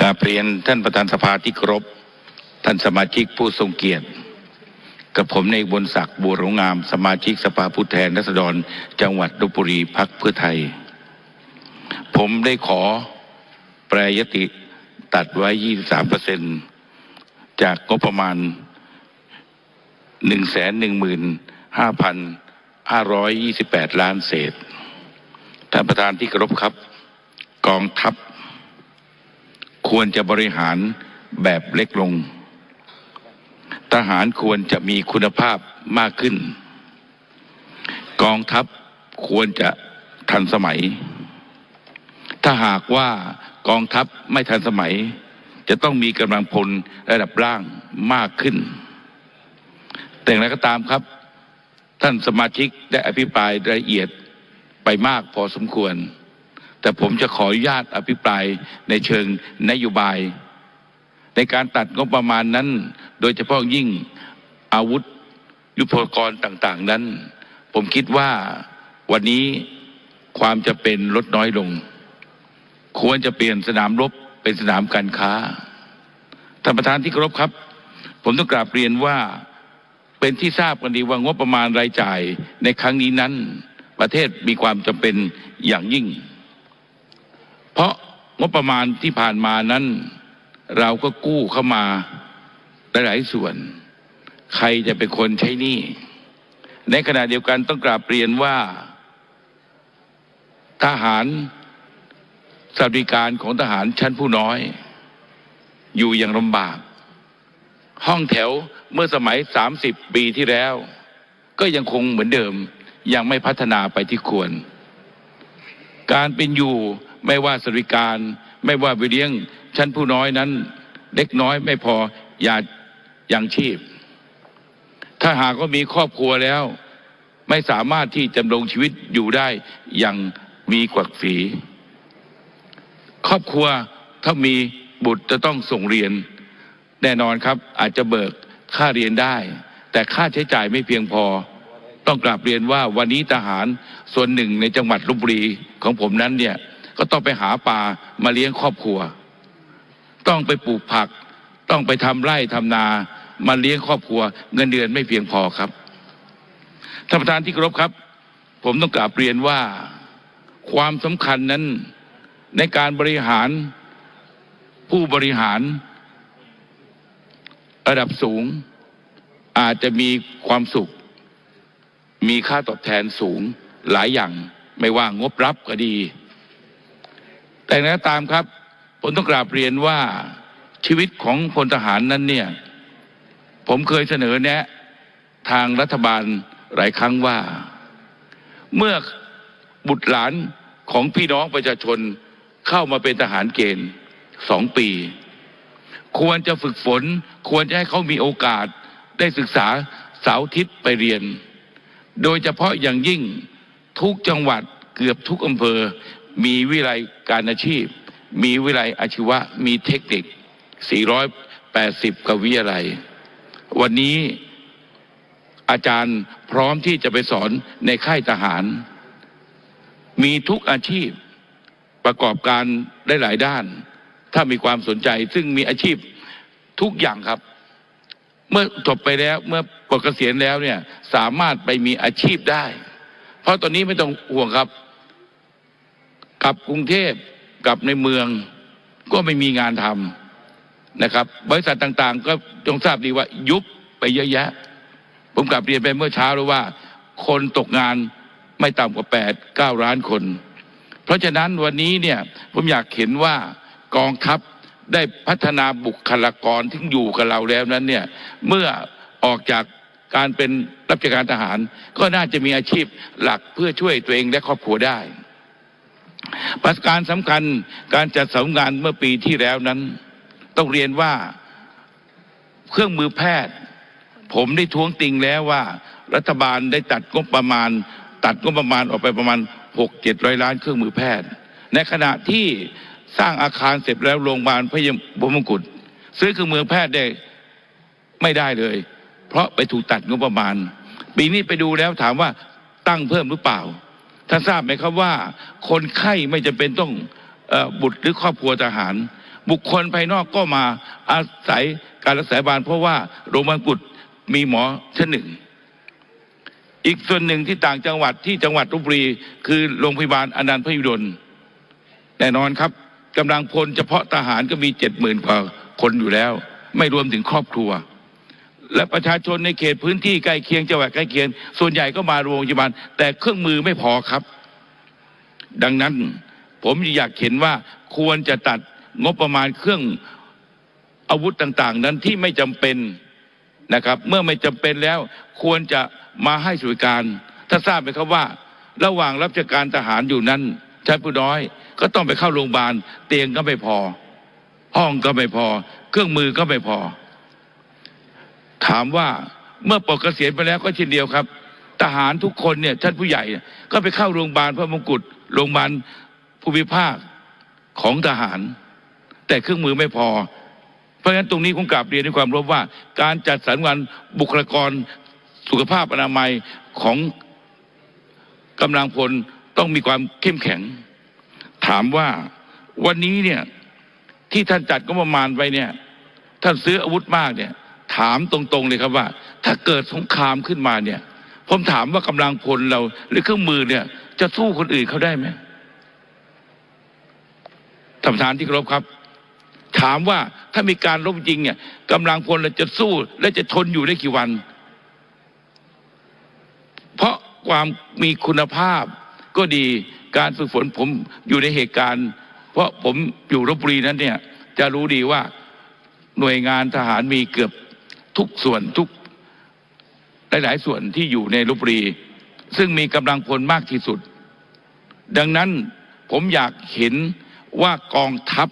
กาบเรียนท่านประธานสภาที่ครพท่านสมาชิกผู้ทรงเกียรติ กับผมในบนศักดิ์บัวหลวงงาม สมาชิกสภาผู้แทนราษฎร จังหวัดลบบุรีพักเพื่อไทย ผมได้ขอแปรยติตัดไว้ 23เปอร์เซ็นจากงบประมาณ 115,528 ล้านเศษ ท่านประธานที่เคารพครับ กองทัพ ควรจะบริหารแบบเล็กลง ทหารควรจะมีคุณภาพมากขึ้น กองทัพควรจะทันสมัย ถ้าหากว่ากองทัพไม่ทันสมัย จะต้องมีกำลังพลระดับล่างมากขึ้น แต่อย่างไรก็ตามครับ ท่านสมาชิกได้อภิปรายรายละเอียดไปมากพอสมควร แต่ผมจะขออนุญาตอภิปรายในเชิงนโยบาย ในการตัดงบประมาณนั้น โดยเฉพาะยิ่งอาวุธยุทโธปกรณ์ต่างๆ นั้น ผมคิดว่าวันนี้ความจะเป็นลดน้อยลง ควรจะเปลี่ยนสนามรบเป็นสนามการค้าท่านประธานที่เคารพครับ ผมต้องกราบเรียนว่าเป็นที่ทราบกันดีว่างบประมาณรายจ่ายในครั้งนี้นั้น ประเทศมีความจำเป็นอย่างยิ่ง เพราะงบประมาณที่ผ่านมานั้น เราก็กู้เข้ามาหลายส่วน ใครจะเป็นคนใช้หนี้ในขณะเดียวกันต้องกราบเรียนว่า ทหารสวัสดิการของทหารชั้นผู้น้อย อยู่อย่างลำบาก ห้องแถวเมื่อสมัย 30 ปีที่แล้ว ก็ยังคงเหมือนเดิมยังไม่พัฒนาไปที่ควร การเป็นอยู่ ไม่ว่าสวัสดิการ ไม่ว่าไปเลี้ยงชั้นผู้น้อยนั้น เล็กน้อยไม่พออย่ายังชีพ ถ้าหากว่ามีครอบครัวแล้ว ไม่สามารถที่จะดำรงชีวิตอยู่ได้อย่างมีกวักฝีครอบครัวถ้ามีบุตรจะต้องส่งเรียน แน่นอนครับอาจจะเบิกค่าเรียนได้ แต่ค่าใช้จ่ายไม่เพียงพอ ต้องกราบเรียนว่าวันนี้ทหารส่วนหนึ่งในจังหวัดลบบุรีของผมนั้นเนี่ย ก็ต้องไปหาปลามาเลี้ยงครอบครัว ต้องไปปลูกผัก ต้องไปทำไร่ทำนามาเลี้ยงครอบครัว เงินเดือนไม่เพียงพอครับท่านประธานที่เคารพครับ ผมต้องกราบเรียนว่าความสำคัญนั้นในการบริหารผู้บริหาร ระดับสูง อาจจะมีความสุข มีค่าตอบแทนสูงหลายอย่าง ไม่ว่างบรับก็ดี แต่อย่างไรก็ตามครับผมต้องกราบเรียนว่าชีวิตของพลทหารนั้นเนี่ย ผมเคยเสนอแนะ ทางรัฐบาลหลายครั้งว่า เมื่อบุตรหลานของพี่น้องประชาชนเข้ามาเป็นทหารเกณฑ์สองปี ควรจะฝึกฝน ควรจะให้เขามีโอกาสได้ศึกษาเสาทิตย์ไปเรียน โดยเฉพาะอย่างยิ่งทุกจังหวัดเกือบทุกอำเภอ มีวิไลการอาชีพ มีวิไลอาชีวะ มีเทคนิค 480กว่าวิทยาลัย วันนี้อาจารย์พร้อมที่จะไปสอนในค่ายทหาร มีทุกอาชีพประกอบการได้หลายด้าน ถ้ามีความสนใจ ซึ่งมีอาชีพทุกอย่างครับ เมื่อจบไปแล้วเมื่อปลดเกษียณแล้วเนี่ยสามารถไปมีอาชีพได้ เพราะตอนนี้ไม่ต้องห่วงครับ กลับกรุงเทพกับในเมืองก็ไม่มีงานทำนะครับ บริษัทต่างๆ ก็จงทราบดีว่ายุบไปเยอะแยะ ผมกลับเรียนไปเมื่อเช้าแล้วว่า คนตกงานไม่ต่ำกว่าแปดเก้าล้านคน เพราะฉะนั้นวันนี้เนี่ยผมอยากเห็นว่ากองทัพได้พัฒนาบุคลากรที่อยู่กับเราแล้วนั้นเนี่ยเมื่อออกจากการเป็นรับราชการทหาร ก็น่าจะมีอาชีพหลักเพื่อช่วยตัวเองและครอบครัวได้ ประการสำคัญการจัดสรรงานเมื่อปีที่แล้วนั้น ต้องเรียนว่าเครื่องมือแพทย์ ผมได้ท้วงติงแล้วว่า รัฐบาลได้ตัดงบประมาณ ตัดงบประมาณออกไปประมาณหกเจ็ดร้อยล้านเครื่องมือแพทย์ ในขณะที่สร้างอาคารเสร็จแล้วโรงพยาบาลพระยมงกุฎซื้อเครื่องมือแพทย์ได้ไม่ได้เลย เพราะไปถูกตัดงบประมาณ ปีนี้ไปดูแล้วถามว่าตั้งเพิ่มหรือเปล่า ท่านทราบไหมครับว่า คนไข้ไม่จำเป็นต้องอบุตรหรือครอบครัวทหาร บุคคลภายนอกก็มาอาศัยการรักษาพยาบาลเพราะว่าโรงพยาบาลกุดมีหมอชั้นหนึ่ง อีกส่วนหนึ่งที่ต่างจังหวัดที่จังหวัดลบบุรีคือโรงพยาบาลอนันต์พยุดลแน่นอนครับกำลังพลเฉพาะทหารก็มีเจ็ดหมื่นกว่าคนอยู่แล้ว ไม่รวมถึงครอบครัว และประชาชนในเขตพื้นที่ใกล้เคียงจังหวัดใกล้เคียง ส่วนใหญ่ก็มาโรงพยาบาลแต่เครื่องมือไม่พอครับ ดังนั้นผมอยากเห็นว่าควรจะตัดงบประมาณเครื่องอาวุธต่าง ๆ นั้นที่ไม่จำเป็นนะครับ เมื่อไม่จำเป็นแล้วควรจะมาให้สวยการถ้าทราบไหมครับว่า ระหว่างรับราชการทหารอยู่นั้นชั้นผู้น้อย ก็ต้องไปเข้าโรงพยาบาลเตียงก็ไม่พอ ห้องก็ไม่พอ เครื่องมือก็ไม่พอ ถามว่าเมื่อปลดเกษียณไปแล้วก็เช่นเดียวครับ ทหารทุกคนเนี่ยท่านผู้ใหญ่ก็ไปเข้าโรงพยาบาลพระมงกุฎโรงพยาบาลภูมิภาคของทหาร แต่เครื่องมือไม่พอ เพราะฉะนั้นตรงนี้ผมกลับเรียนด้วยความรู้ว่า การจัดสรรงานบุคลากรสุขภาพอนามัยของกำลังพลต้องมีความเข้มแข็ง ถามว่าวันนี้เนี่ยที่ท่านจัดก็ประมาณไปเนี่ย ท่านซื้ออาวุธมากเนี่ย ถามตรงๆเลยครับว่า ถ้าเกิดสงครามขึ้นมาเนี่ย ผมถามว่ากำลังพลเรา หรือเครื่องมือเนี่ย จะสู้คนอื่นเขาได้ไหมท่านประธานที่เคารพครับ ถามว่าถ้ามีการรบจริงเนี่ยกำลังพลเราจะสู้และจะทนอยู่ได้กี่วัน เพราะความมีคุณภาพก็ดีการฝึกฝนผมอยู่ในเหตุการณ์ เพราะผมอยู่รบบุรีนั้นเนี่ย จะรู้ดีว่าหน่วยงานทหารมีเกือบ ทุกส่วนทุกหลาย ๆ ส่วนที่อยู่ในลบบุรี ซึ่งมีกำลังพลมากที่สุด ดังนั้นผมอยากเห็นว่ากองทัพ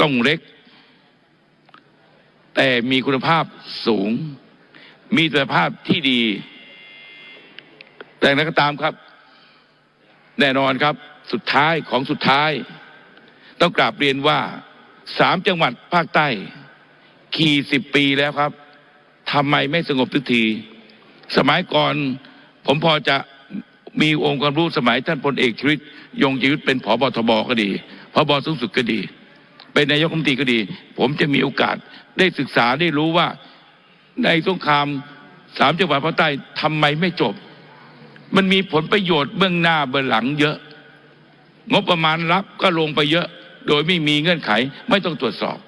ต้องเล็ก แต่มีคุณภาพสูง มีคุณภาพที่ดี แต่นั้นก็ตามครับ แน่นอนครับสุดท้ายของสุดท้าย ต้องกราบเรียนว่าสามจังหวัดภาคใต้ ขี่สิบปีแล้วครับทำไมไม่สงบทุกที สมัยก่อนผมพอจะมีองค์ความรู้สมัยท่านพลเอกชวิตยงชีวิตเป็นผอบทบก็ดีผบสูงสุดก็ดี เป็นนายกรัฐมนตรีก็ดี ผมจะมีโอกาสได้ศึกษาได้รู้ว่าในสงครามสามจังหวัดภาคใต้ทำไมไม่จบ มันมีผลประโยชน์เบื้องหน้าเบื้องหลังเยอะ งบประมาณรับก็ลงไปเยอะ โดยไม่มีเงื่อนไขไม่ต้องตรวจสอบ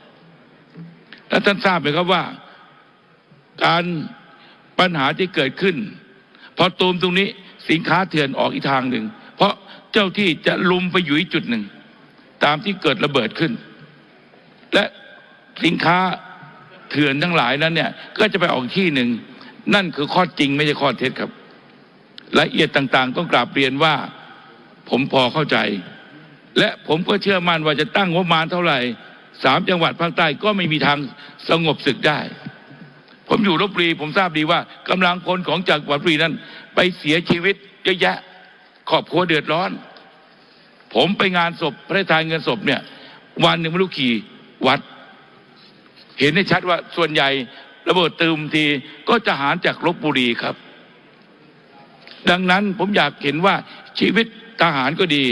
แล้วท่านทราบไหมครับว่า การปัญหาที่เกิดขึ้น พอตูมตรงนี้สินค้าเถื่อนออกอีกทางหนึ่ง เพราะเจ้าที่จะลุมไปอยู่อีกจุดหนึ่ง ตามที่เกิดระเบิดขึ้น และสินค้าเถื่อนทั้งหลายนั้นเนี่ย ก็จะไปออกที่หนึ่ง นั่นคือข้อจริงไม่ใช่ข้อเท็จครับละเอียดต่างๆ ต้องกราบเรียนว่า ผมพอเข้าใจ และผมก็เชื่อมั่นว่าจะตั้งงบประมาณเท่าไหร่ สามจังหวัดภาคใต้ก็ไม่มีทางสงบศึกได้ ผมอยู่ลบบุรีผมทราบดีว่ากำลังพลของจังหวัดลบบุรีนั้น ไปเสียชีวิตเยอะแยะครอบครัวเดือดร้อน ผมไปงานศพพระราชทานเงินศพเนี่ย วันหนึ่งไม่รู้กี่วัด เห็นได้ชัดว่าส่วนใหญ่ระเบิดตืมทีก็จะหารจากลบบุรีครับ ดังนั้นผมอยากเห็นว่าชีวิตทหารก็ดี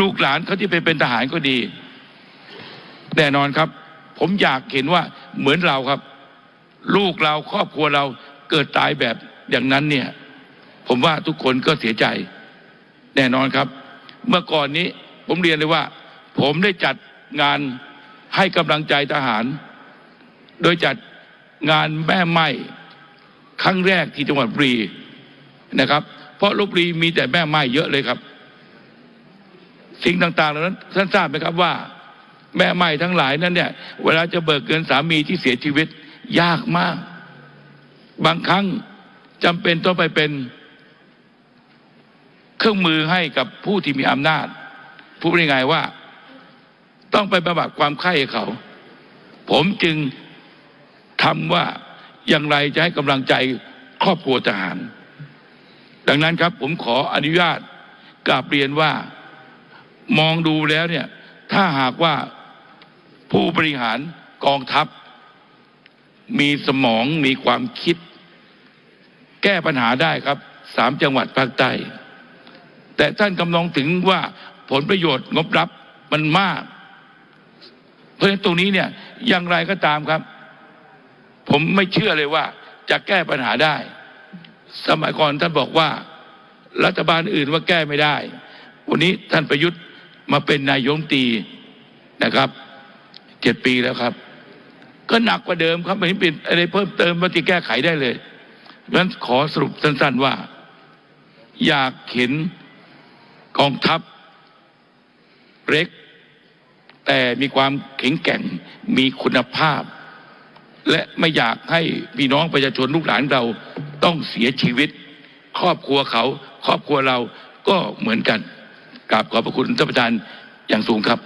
ลูกหลานเขาที่ไปเป็นทหารก็ดี แน่นอนครับ ผมอยากเห็นว่าเหมือนเราครับ ลูกเราครอบครัวเราเกิดตายแบบอย่างนั้นเนี่ย ผมว่าทุกคนก็เสียใจ แน่นอนครับ เมื่อก่อนนี้ผมเรียนเลยว่า ผมได้จัดงานให้กำลังใจทหาร โดยจัดงานแม่ไม้ครั้งแรกที่จังหวัดบุรีนะครับ เพราะลบบุรีมีแต่แม่ไม้เยอะเลยครับ สิ่งต่างๆเหล่านั้นท่านทราบไหมครับว่า แม่ไม้ทั้งหลายนั้นเนี่ย เวลาจะเบิกเงินสามีที่เสียชีวิตยากมาก บางครั้งจำเป็นต้องไปเป็นเครื่องมือให้กับผู้ที่มีอำนาจพูดง่ายๆว่า ต้องไปบำบัดความไข้เขา ผมจึงทำว่าอย่างไรจะให้กำลังใจครอบครัวทหาร ดังนั้นครับผมขออนุญาตกราบเรียนว่า มองดูแล้วเนี่ย ถ้าหากว่า ผู้บริหารกองทัพ มีสมองมีความคิด แก้ปัญหาได้ครับสามจังหวัดภาคใต้ แต่ท่านกำลังถึงว่าผลประโยชน์งบรับมันมาก เพราะฉะนั้นตรงนี้เนี่ยอย่างไรก็ตามครับ ผมไม่เชื่อเลยว่าจะแก้ปัญหาได้ สมัยก่อนท่านบอกว่า รัฐบาลอื่นว่าแก้ไม่ได้ วันนี้ท่านประยุทธ์มาเป็นนายกรัฐมตีนะครับ เจ็ดปีแล้วครับ ก็หนักกว่าเดิมครับไม่เห็นเปลี่ยนอะไรเพิ่มเติมมาที่แก้ไขได้เลยเพราะฉะนั้นขอสรุปสั้น ๆว่า อยากเห็นกองทัพเล็ก แต่มีความแข็งแกร่งมีคุณภาพ และไม่อยากให้พี่น้องประชาชนลูกหลานเราต้องเสียชีวิต ครอบครัวเขา ครอบครัวเราก็เหมือนกันกราบขอบพระคุณท่านประธานอย่างสูงครับ